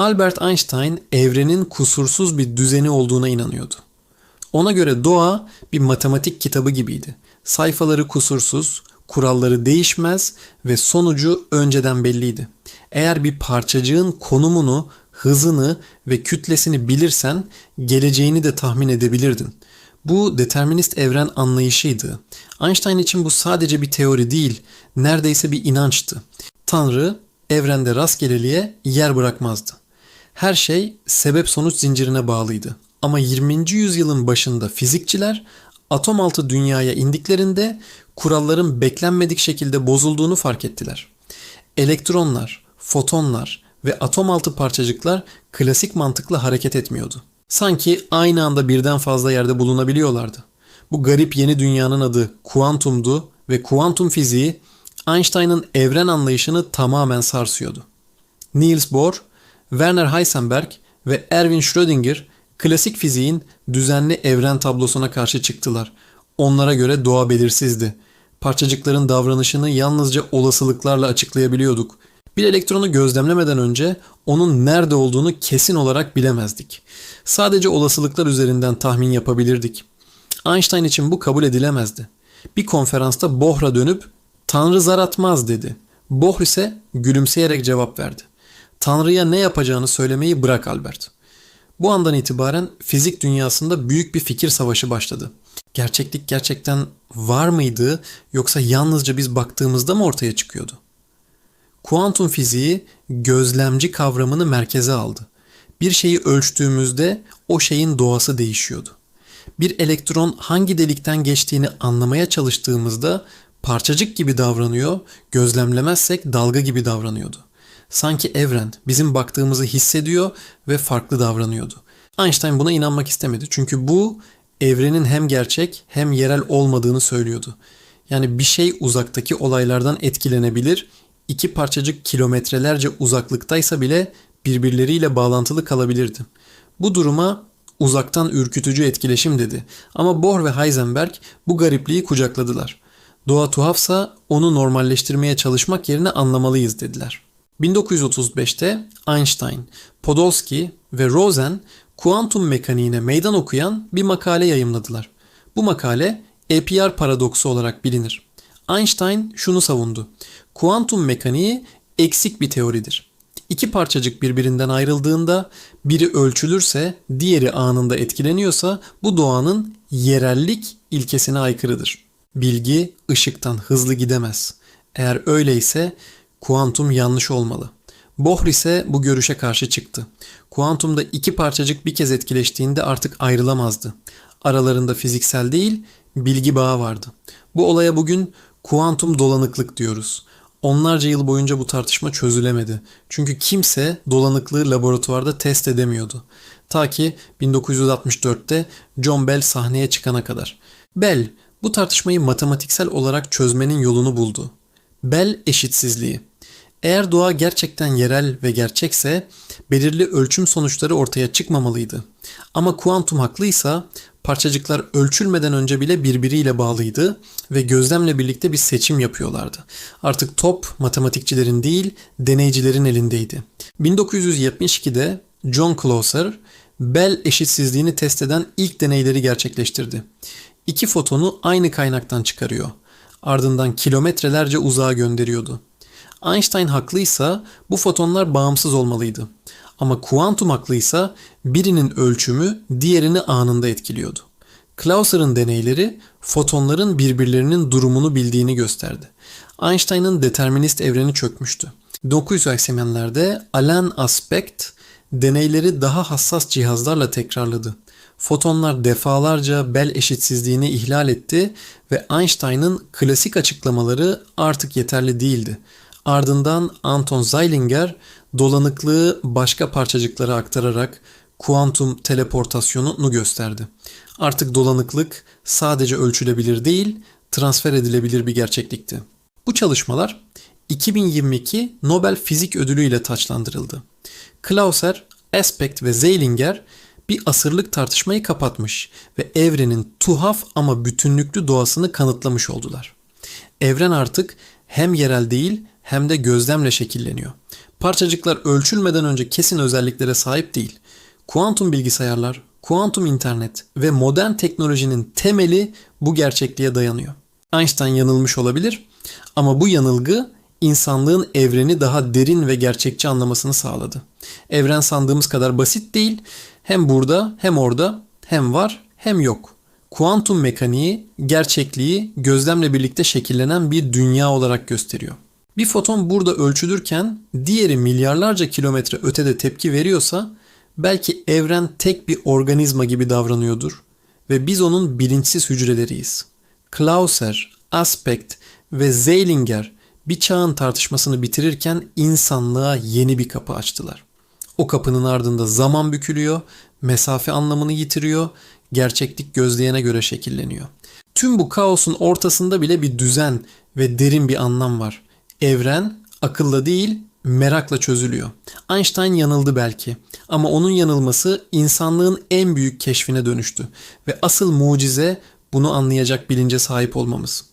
Albert Einstein evrenin kusursuz bir düzeni olduğuna inanıyordu. Ona göre doğa bir matematik kitabı gibiydi. Sayfaları kusursuz, kuralları değişmez ve sonucu önceden belliydi. Eğer bir parçacığın konumunu, hızını ve kütlesini bilirsen geleceğini de tahmin edebilirdin. Bu determinist evren anlayışıydı. Einstein için bu sadece bir teori değil, neredeyse bir inançtı. Tanrı evrende rastgeleliğe yer bırakmazdı. Her şey sebep sonuç zincirine bağlıydı. Ama 20. yüzyılın başında fizikçiler atom altı dünyaya indiklerinde kuralların beklenmedik şekilde bozulduğunu fark ettiler. Elektronlar, fotonlar ve atom altı parçacıklar klasik mantıkla hareket etmiyordu. Sanki aynı anda birden fazla yerde bulunabiliyorlardı. Bu garip yeni dünyanın adı kuantumdu ve kuantum fiziği Einstein'ın evren anlayışını tamamen sarsıyordu. Niels Bohr, Werner Heisenberg ve Erwin Schrödinger klasik fiziğin düzenli evren tablosuna karşı çıktılar. Onlara göre doğa belirsizdi. Parçacıkların davranışını yalnızca olasılıklarla açıklayabiliyorduk. Bir elektronu gözlemlemeden önce onun nerede olduğunu kesin olarak bilemezdik. Sadece olasılıklar üzerinden tahmin yapabilirdik. Einstein için bu kabul edilemezdi. Bir konferansta Bohr'a dönüp Tanrı zar atmaz dedi. Bohr ise gülümseyerek cevap verdi. Tanrı'ya ne yapacağını söylemeyi bırak Albert. Bu andan itibaren fizik dünyasında büyük bir fikir savaşı başladı. Gerçeklik gerçekten var mıydı yoksa yalnızca biz baktığımızda mı ortaya çıkıyordu? Kuantum fiziği gözlemci kavramını merkeze aldı. Bir şeyi ölçtüğümüzde o şeyin doğası değişiyordu. Bir elektron hangi delikten geçtiğini anlamaya çalıştığımızda parçacık gibi davranıyor, gözlemlemezsek dalga gibi davranıyordu. Sanki evren bizim baktığımızı hissediyor ve farklı davranıyordu. Einstein buna inanmak istemedi çünkü bu evrenin hem gerçek hem yerel olmadığını söylüyordu. Yani bir şey uzaktaki olaylardan etkilenebilir, iki parçacık kilometrelerce uzaklıktaysa bile birbirleriyle bağlantılı kalabilirdi. Bu duruma uzaktan ürkütücü etkileşim dedi. Ama Bohr ve Heisenberg bu garipliği kucakladılar. Doğa tuhafsa onu normalleştirmeye çalışmak yerine anlamalıyız dediler. 1935'te Einstein, Podolsky ve Rosen kuantum mekaniğine meydan okuyan bir makale yayımladılar. Bu makale APR paradoksu olarak bilinir. Einstein şunu savundu. Kuantum mekaniği eksik bir teoridir. İki parçacık birbirinden ayrıldığında biri ölçülürse diğeri anında etkileniyorsa bu doğanın yerellik ilkesine aykırıdır. Bilgi ışıktan hızlı gidemez. Eğer öyleyse kuantum yanlış olmalı. Bohr ise bu görüşe karşı çıktı. Kuantumda iki parçacık bir kez etkileştiğinde artık ayrılamazdı. Aralarında fiziksel değil, bilgi bağı vardı. Bu olaya bugün kuantum dolanıklık diyoruz. Onlarca yıl boyunca bu tartışma çözülemedi. Çünkü kimse dolanıklığı laboratuvarda test edemiyordu. Ta ki 1964'te John Bell sahneye çıkana kadar. Bell bu tartışmayı matematiksel olarak çözmenin yolunu buldu. Bell eşitsizliği. Eğer doğa gerçekten yerel ve gerçekse belirli ölçüm sonuçları ortaya çıkmamalıydı. Ama kuantum haklıysa parçacıklar ölçülmeden önce bile birbiriyle bağlıydı ve gözlemle birlikte bir seçim yapıyorlardı. Artık top matematikçilerin değil deneycilerin elindeydi. 1972'de John Clauser Bell eşitsizliğini test eden ilk deneyleri gerçekleştirdi. İki fotonu aynı kaynaktan çıkarıyor. Ardından kilometrelerce uzağa gönderiyordu. Einstein haklıysa bu fotonlar bağımsız olmalıydı. Ama kuantum haklıysa birinin ölçümü diğerini anında etkiliyordu. Clauser'ın deneyleri fotonların birbirlerinin durumunu bildiğini gösterdi. Einstein'ın determinist evreni çökmüştü. 1980'lerde Alan Aspect deneyleri daha hassas cihazlarla tekrarladı. Fotonlar defalarca Bell eşitsizliğini ihlal etti ve Einstein'ın klasik açıklamaları artık yeterli değildi. Ardından Anton Zeilinger dolanıklığı başka parçacıklara aktararak kuantum teleportasyonunu gösterdi. Artık dolanıklık sadece ölçülebilir değil, transfer edilebilir bir gerçeklikti. Bu çalışmalar 2022 Nobel Fizik Ödülü ile taçlandırıldı. Clauser, Aspect ve Zeilinger bir asırlık tartışmayı kapatmış ve evrenin tuhaf ama bütünlüklü doğasını kanıtlamış oldular. Evren artık hem yerel değil hem de gözlemle şekilleniyor. Parçacıklar ölçülmeden önce kesin özelliklere sahip değil. Kuantum bilgisayarlar, kuantum internet ve modern teknolojinin temeli bu gerçekliğe dayanıyor. Einstein yanılmış olabilir ama bu yanılgı insanlığın evreni daha derin ve gerçekçi anlamasını sağladı. Evren sandığımız kadar basit değil. Hem burada hem orada hem var hem yok. Kuantum mekaniği gerçekliği gözlemle birlikte şekillenen bir dünya olarak gösteriyor. Bir foton burada ölçülürken diğeri milyarlarca kilometre ötede tepki veriyorsa belki evren tek bir organizma gibi davranıyordur ve biz onun bilinçsiz hücreleriyiz. Clauser, Aspect ve Zeilinger bir çağın tartışmasını bitirirken insanlığa yeni bir kapı açtılar. O kapının ardında zaman bükülüyor, mesafe anlamını yitiriyor, gerçeklik gözleyene göre şekilleniyor. Tüm bu kaosun ortasında bile bir düzen ve derin bir anlam var. Evren akılla değil, merakla çözülüyor. Einstein yanıldı belki ama onun yanılması insanlığın en büyük keşfine dönüştü ve asıl mucize bunu anlayacak bilince sahip olmamız.